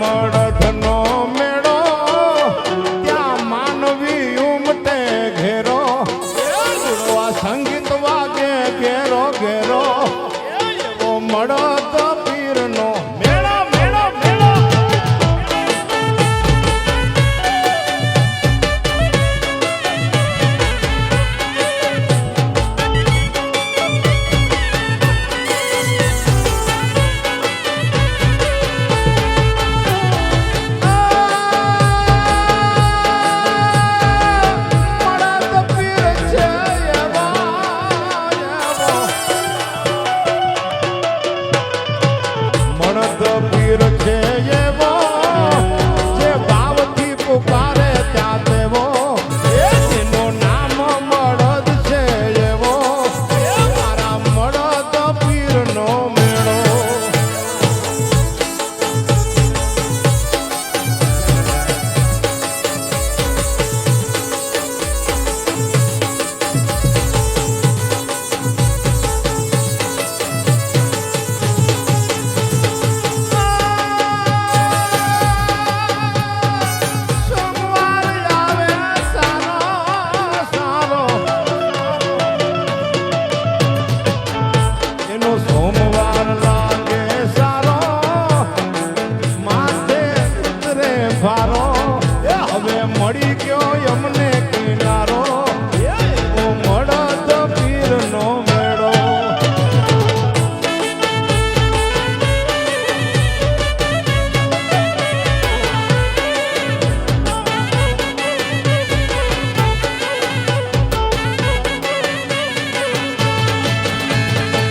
મળધનો મેળો ત્યાં માનવી ઉમટે ઘેરો. સંગીત વાગે ઘેરો ઘેરો. એવો મળદ the beat of ગયો યમુના